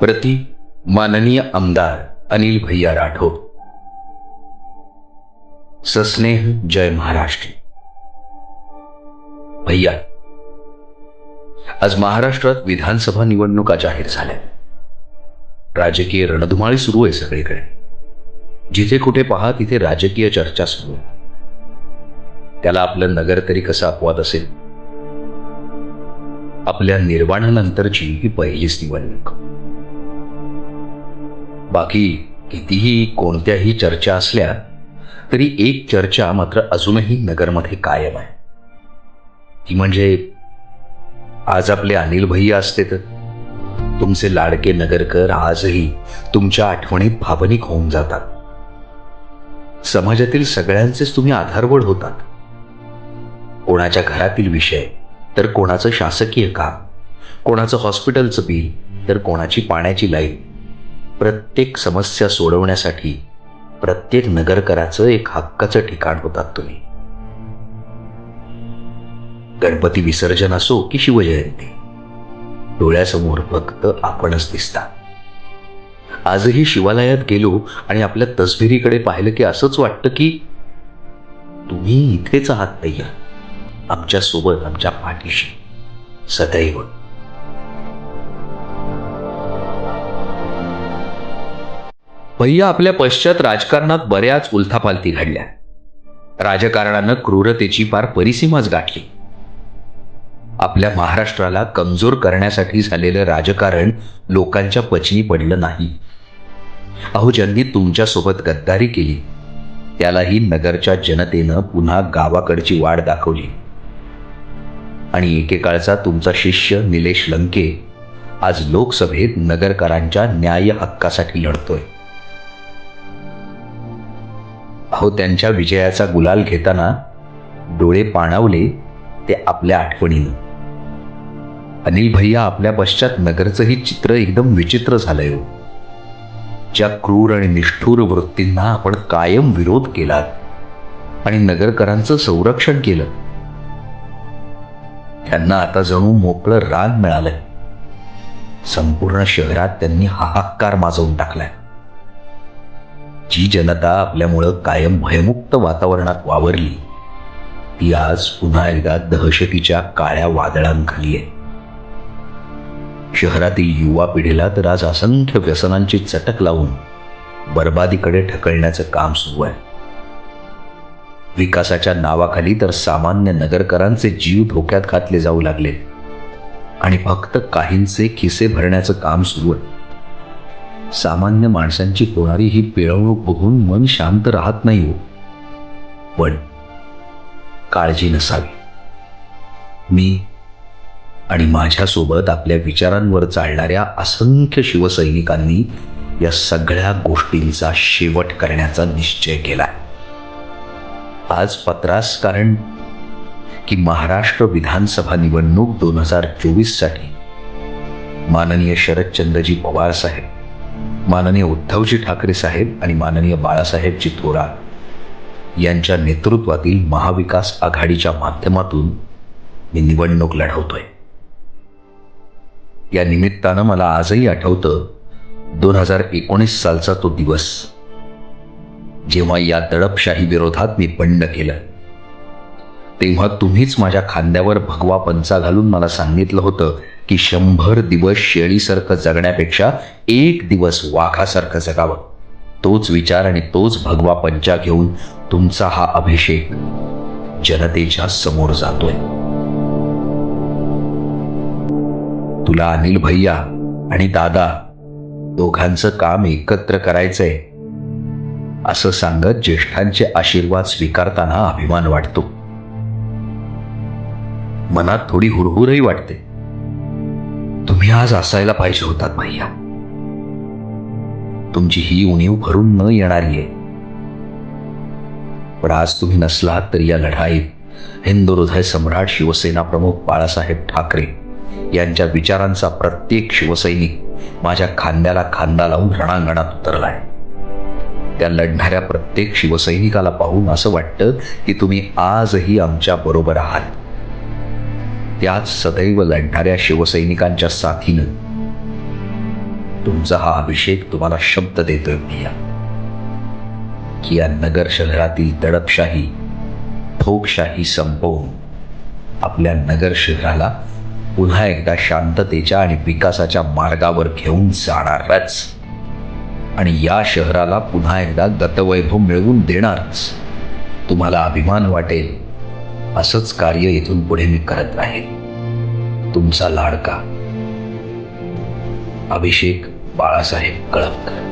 प्रति माननीय आमदार अनिल भैया राठोड सस्नेह जय महाराष्ट्र। भैया आज महाराष्ट्रात विधानसभा निवडणुका जाहीर झाल्या. राजकीय रणधुमाळी सुरू आहे सगळीकडे. जिथे कुठे पहा तिथे राजकीय चर्चा सुरू आहे. त्याला आपलं नगर तरी कसं अपवाद असेल? आपल्या निर्वाणानंतरची ही पहिलीच निवडणूक. बाकी कितीही कोणत्याही चर्चा असल्या तरी एक चर्चा मात्र अजूनही नगरमध्ये कायम आहे. ती म्हणजे आज आपले अनिल भैया असते तर तुमचे लाडके नगरकर आजही तुमच्या आठवणीत भावनिक होऊन जातात. समाजातील सगळ्यांचेच तुम्ही आधारवड होतात. कोणाच्या घरातील विषय तर कोणाचं शासकीय काम कोणाचं हॉस्पिटलचं बिल तर कोणाची पाण्याची लाईन प्रत्येक समस्या सोडवण्यासाठी प्रत्येक नगरकराचं एक हक्काचं ठिकाण होतात तुम्ही. गणपती विसर्जन असो की शिवजयंती डोळ्यासमोर फक्त आपणच दिसता. आजही शिवालयात गेलो आणि आपल्या तसबिरीकडे पाहिलं की असंच वाटतं की तुम्ही इथेच आहात भैया आमच्यासोबत आमच्या पाठीशी सदैव. भैया आपल्या पश्चात राजकारणात बऱ्याच उलथापालथी घडल्या. राजकारणानं क्रूरतेची पार परिसीमाच गाठली. आपल्या महाराष्ट्राला कमजोर करण्यासाठी झालेलं राजकारण लोकांच्या पचनी पडलं नाही. अहो ज्यांनी तुमच्यासोबत गद्दारी केली त्यालाही नगरच्या जनतेनं पुन्हा गावाकडची वाढ दाखवली. आणि एकेकाळचा तुमचा शिष्य निलेश लंके आज लोकसभेत नगरकरांच्या न्याय हक्कासाठी लढतोय. अहो त्यांच्या विजयाचा गुलाल घेताना डोळे पाणावले ते आपल्या आठवणीनं. अनिल भैया आपल्या पश्चात नगरचंही चित्र एकदम विचित्र झालंय हो. ज्या क्रूर आणि निष्ठूर वृत्तींना आपण कायम विरोध केला आणि नगरकरांचं संरक्षण केलं त्यांना आता जणू मोकळं रान मिळालंय. संपूर्ण शहरात त्यांनी हाहाकार माजवून टाकलाय. जी जनता आपल्यामुळं कायम भयमुक्त वातावरणात वावरली ती आज पुन्हा एकदा दहशतीच्या काळ्या वादळांखाली आहे. शहरातील युवा पिढीला तर आज असंख्य व्यसनांची चटक लावून बर्बादीकडे ढकलण्याचं काम सुरू आहे. विकासाच्या नावाखाली तर सामान्य नगरकरांचे जीव धोक्यात घातले जाऊ लागले आणि फक्त काहींचे खिसे भरण्याचं काम सुरू आहे. सामान्य माणसांची होणारी ही पिळवणूक बघून मन शांत राहत नाही हो. पण काळजी नसावी. मी आणि माझ्यासोबत आपल्या विचारांवर चालणाऱ्या असंख्य शिवसैनिकांनी या सगळ्या गोष्टींचा शेवट करण्याचा निश्चय केलाय. आज पत्रास कारण की महाराष्ट्र विधानसभा निवडणूक दोन हजार चोवीससाठी माननीय शरदचंद्रजी पवार साहेब माननीय उद्धवजी ठाकरे साहेब आणि माननीय बाळासाहेबजी थोरात यांच्या नेतृत्वातील महाविकास आघाडीच्या माध्यमातून मी निवडणूक लढवतोय. या निमित्तानं मला आजही आठवतं दोन हजार एकोणीस सालचा तो दिवस. जेव्हा या दडपशाही विरोधात मी बंड केलं. तेव्हा तुम्हीच माझ्या खांद्यावर भगवा पंचा घालून मला सांगितलं होतं की शंभर दिवस शेळीसारखं जगण्यापेक्षा एक दिवस वाघासारखं जगावं. तोच विचार आणि तोच भगवा पंचा घेऊन तुमचा हा अभिषेक जनतेच्या समोर जातोय. तुला अनिल भैया आणि दादा दोघांचं काम एकत्र करायचंय असं सांगत ज्येष्ठांचे आशीर्वाद स्वीकारताना अभिमान वाटतो. मनात थोडी हुरहुरही वाटते. ह्याच आज असायला पाहिजे होतात भैया तुमची ही उणीव भरून न येणारी आहे. पण आज तुम्ही नसलात तर या लढाईत हिंदू हृदय सम्राट शिवसेना प्रमुख बाळासाहेब ठाकरे यांच्या विचारांचा प्रत्येक शिवसैनिक माझ्या खांद्याला खांदा लावून रणांगणात उतरलाय. त्या लढणाऱ्या प्रत्येक शिवसैनिकाला पाहून असं वाटतं की तुम्ही आजही आमच्या बरोबर आहात. त्याच सदैव लढणाऱ्या शिवसैनिकांच्या साथीनं तुमचा हा अभिषेक तुम्हाला शब्द देतोय प्रिया. की या नगर शहरातील दडपशाही ठोकशाही संपवून आपल्या नगर शहराला पुन्हा एकदा शांततेच्या आणि विकासाच्या मार्गावर घेऊन जाणारच. आणि या शहराला पुन्हा एकदा गतवैभव मिळवून देणारच. तुम्हाला अभिमान वाटेल असंच कार्य इथून पुढे मी करत राहील तुमचा लाडका. अभिषेक बाळासाहेब कळमकर